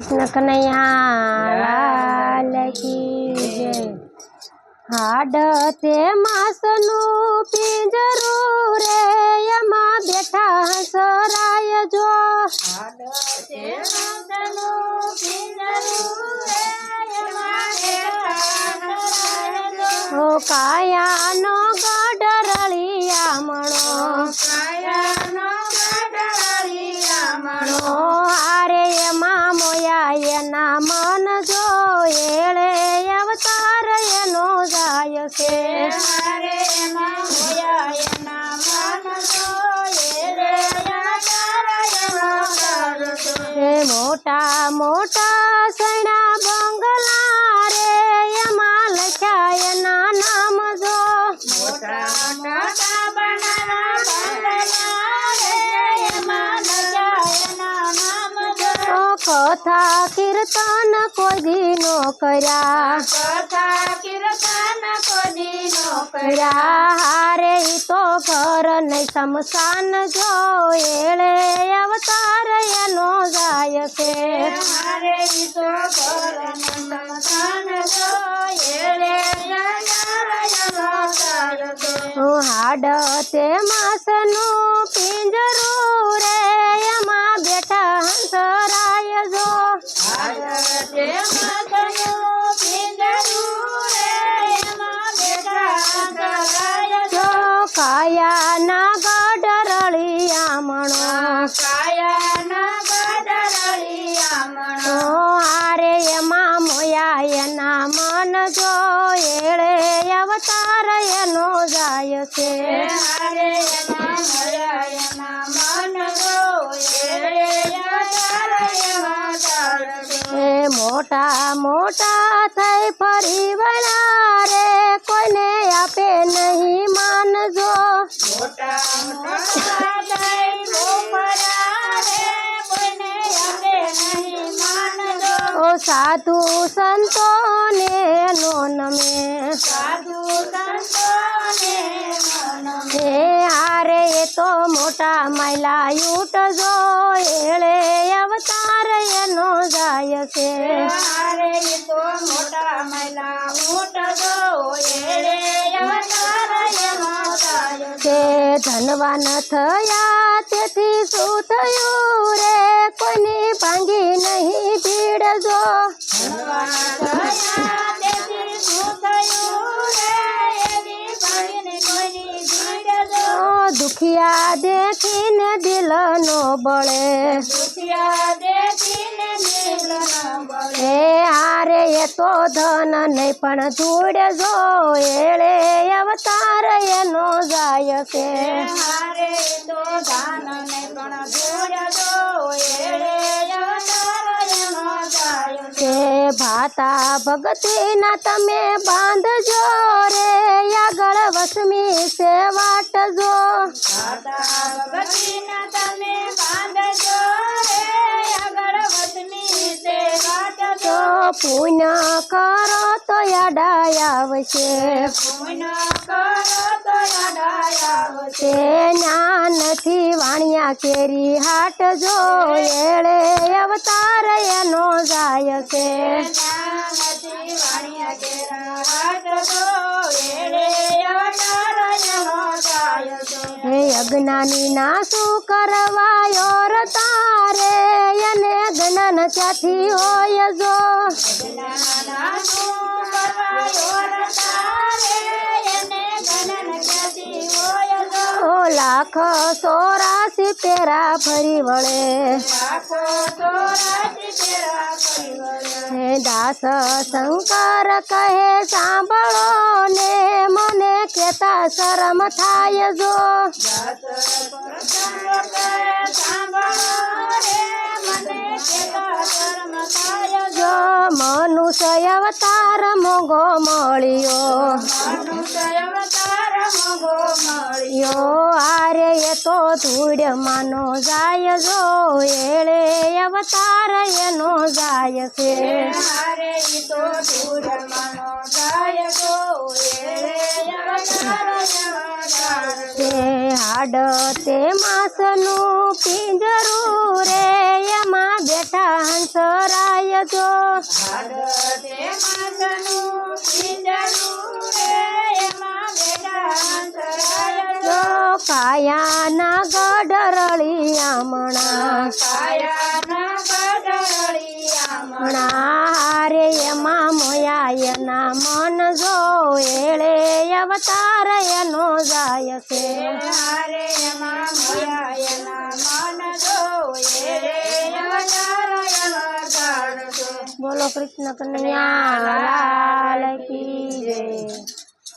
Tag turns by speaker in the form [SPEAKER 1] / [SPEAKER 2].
[SPEAKER 1] કૃષ્ણ કનૈયા લાલ કી જય હાડ તે માસનું પિંજરું રે એમાં બેઠા હંસરાય જો ઓ કાયાનો છે એ મોટા મોટા સણા બંગલા રે એમાં લખાય ના નામ જો. કથા કીર્તન કોઈ દી નો કર્યા કર્યા હારે તો ઘર નહીં સમસાન જો એળે અવતાર એનો જાય છે. હું હાડ તે માસનું મોટા થઈ ફરી વળા રે કોઈને આપે નહીં માનજો. ઓ સાધુ સંતોને નો નમે. હે હારે એ તો મોટા માયલા યુટજો એળે અવતાર એનો જાય છે તે ધનવાન થયા તેથી શું થયું રે કોની ભાંગી નહીં ભીડજો ઓ બળે હે હારે એ તો ધન નહીં, પણ ધૂળ જો એળે અવતાર એનો જાય છે. તે ભાતા ભગતીના તમે બાંધજો રે, આગળ વસમી છે વાટજો. તો પુણ્ય કરો તો યાડા આવશે. તે જ્ઞાનથી વાણિયા કેરી હાટ જો એળે અવતાર એનો જાય છે. હે અજ્ઞાની ના શું કરવાયો તારે? એને જ્ઞાન ત્યાંથી હોય જો? ઓલા લાખ ચોરાસી પેરા ફરી વળે. હે દાસ શંકર કહે, સાંભળો ને મને કેતા શરમ થાય જો. જો મનુષ્ય અવતાર મોગો મળ્યો. યો આરે એ તો ધૂળ માનો જાય જો એળે અવતાર એનો જાય છે. તે હાડ તે માસનું પિંજરું રે એમાં બેઠા હંસરાય
[SPEAKER 2] જો. જો કાયાના ગઢરળી આમણા હમણાં રે એમાં મોયા એના મન જો એળે અવતાર એનો જાય છે. બોલો કૃષ્ણ કન્યા લાલ કી જય.